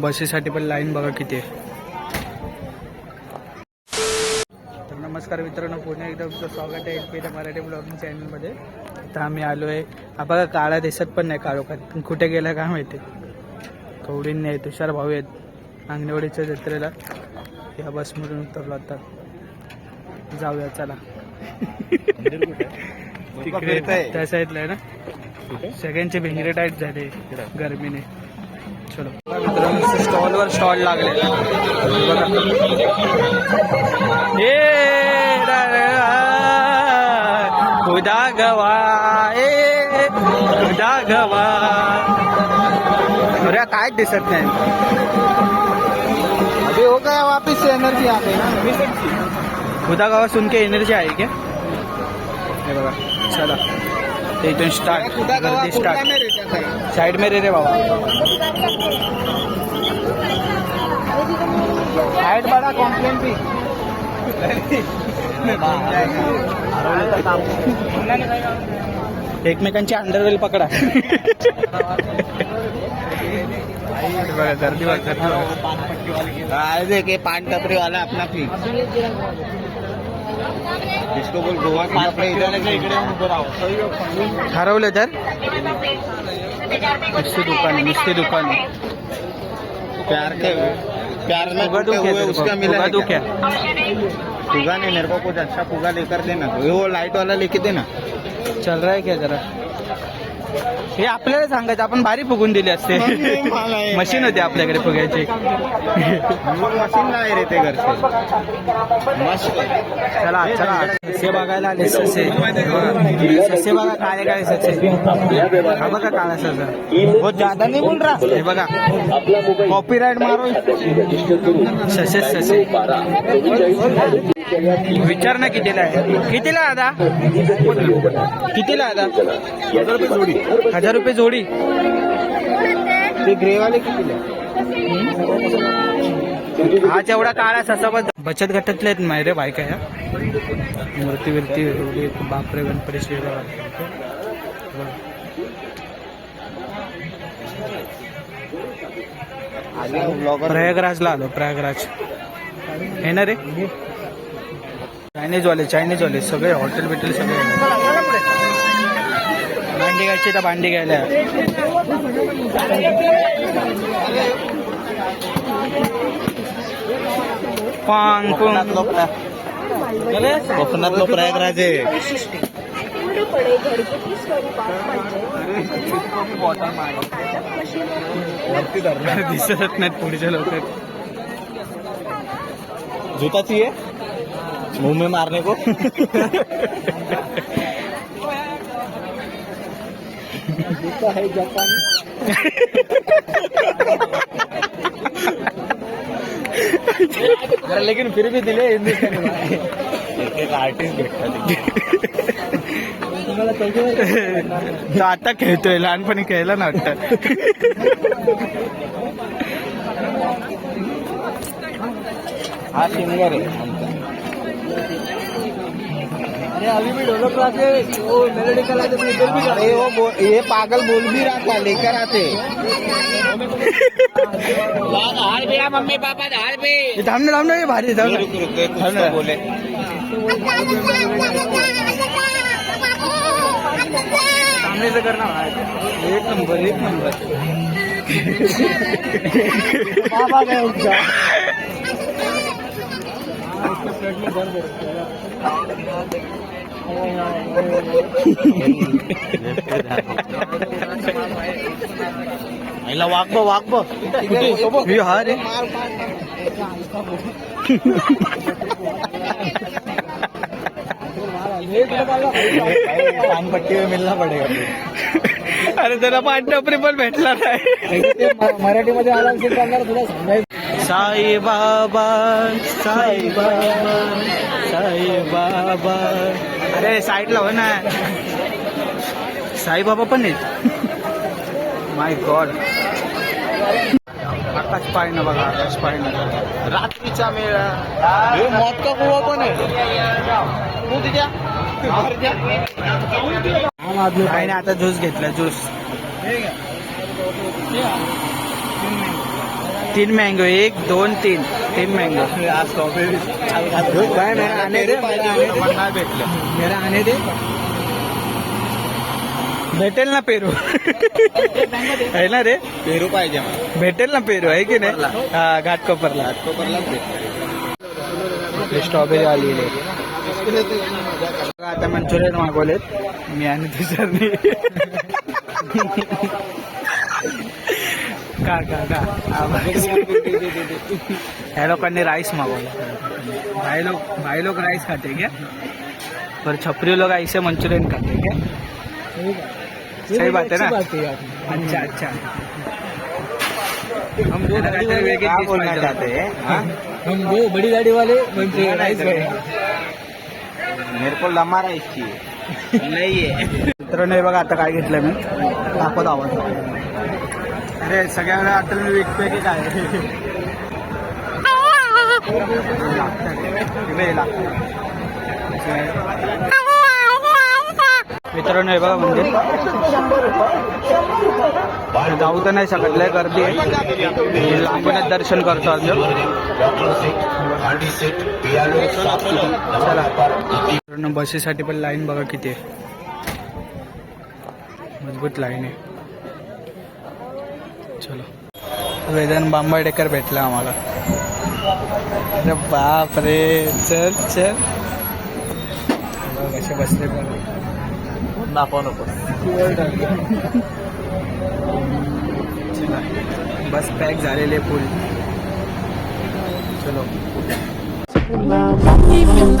बसेसाठी पण लाईन बघा किती आहे. तर नमस्कार मित्रांनो पुन्हा एकदा तुमचं स्वागत आहे एल पी मराठी ब्लॉगिंग चॅनलमध्ये. तर आम्ही आलो आहे हा काळा दिसत पण नाही काळोखात. पण कुठे गेला काय माहिती? कवडींनी आहे तुषार भाऊ आहेत. आंगणेवाडीच्या जत्रेला. या बसमधून उतरलो आता. जाऊया चला. तिकडे त्या साईडला आहे ना? सगळ्यांचे भिंगरे टाईट झाले गरमीने. चलो. मित्रांनो स्टॉलवर स्टॉल लागले रा, खुदा गवा ए खुदा गवा. अरे काय दिसत नाही. अभी हो गया वापस एनर्जी आ गई ना? खुदा गवा सुन के एनर्जी आहे क्या? हे बघा. चला. ते इथून स्टार्ट गर्दी स्टार्ट साइड में रे रे बाबा हाइट बड़ा कॉम्प्लेन भी एकमेकांची अंडरवेल पकडा. गर्दी पान टपरी वाला अपना भी इसको बोल गोवा इकडे इकडे ठरवलं तर नुसती दुकान नुसती दुकान। प्यार के प्यार में टूटे है हुए उसका मिला दो क्या? पुगा नहीं मेरे को कुछ अच्छा पुगा लेकर देना। वो लाइट वाला लेके देना। चल रहा है क्या जरा? हे आपल्याला सांगायचं आपण भारी फुगून दिली असते. मशीन होती आपल्याकडे फुगायची. मशीन लाए रहते घर से मस्त चला चला. ससे बघायला आले ससे. ससे बघा काळे काळे ससे. हा बघा काळा ससा. बहुत ज्यादा नहीं बोल रहा. हे बघा. कॉपीराइट मारो. ससे ससे. विचार ना कितीला आहे? कितीला दादा? कितीला दादा? हजार रुपये जोडी. ते ग्रे वाले किती हा जेवढा काळा ससा बस बचत गटातले आहेत माहिती रे बायका या. मूर्ती बिर्ती एवढी बापरे गणपती श्री प्रयागराजला आलो प्रयागराज. हे ना रे? चायनीज वाले चायनीज वाले सगळे हॉटेल बिटेल सगळे. भांडी घ्यायची तर भांडी घ्यायला पांग कोकणात पुंग लोक कोकणात लोक प्रयागराज आहे दिसत नाहीत पुढच्या लोक जूता चाहिए मुंह में मारने को? जापानी लेकिन फिर भी दिले आर्टिस्ट भेटतात आता खेळतोय लहानपणी खेळला ना वाटतं हा सिंगर आहे. अरे अभी भी ढोलक क्लासेस वो मेलोडी क्लासेस इधर भी अरे वो ये पागल बोल भी रहा था लेकर आते। मम्मी पापा धार पे हे थांब ना थांब ना हे भारी थांब रुक ना. रुक एक थांब ना. बोले सामनेचं कर ना एक नंबर एक नंबर। बाबा काय उठा आईला वाघ वाघ हा रे. पानपट्टी पडेगा. अरे त्याला पांढरपरी पण भेटला नाही. मराठीमध्ये आला असेल सांगायचं. साई बाबा साई बाबा साई बाबा. अरे साईडला हो ना. साई बाबा पण आहेत. माय गॉड आकाश पाळणं बघा आकाश पाळणं रात्रीचा मेळा. हे मोठा गोवा पण आहे. तू तिच्या नाही आता ज्यूस घेतला ज्यूस. तीन मँगो एक दोन तीन. तीन मँगो काय मेरा आने दे मेरा आने दे. भेटेल ना पेरू? आहे ना रे? पेरू पाहिजे भेटेल ना पेरू आहे की नाही? हा घाटकोपरला स्ट्रॉबेरी आलेली आता मंचुरियन मागवलेत. मी आणि तुझ्या आवाज़. ह्या लोकांनी राईस मागवला. भाई लोग भाई लोग राईस खाते क्या? पर छपरी लोग ऐसे मंचुरियन खाते क्या? सही बात है ना? अच्छा अच्छा। हम वो क्या dish बोलना चाहते हैं हाँ? हम वो बड़ी गाड़ी वाले मंचुरियन राईस मेरे को लम्हा राईस चाहिए। नाही मित्रांनो हे बघा आता काय घेतलं मी? दाखवत आवाज़. अरे सगळ्यांना आता मी विकतोय की काय? मित्रांनो हे बघा म्हणजे जाऊ तर नाही शकत लय गर्दी आहे. लांबूनच दर्शन करतो अजून. बसेसाठी पण लाईन बघा किती आहे. मजबूत लाईन आहे. चलो वेदन बांबर्डेकर भेटला आम्हाला अरे बाप रे चल चल कसे बसले पण नको बस पॅक झालेले फुल चलो Even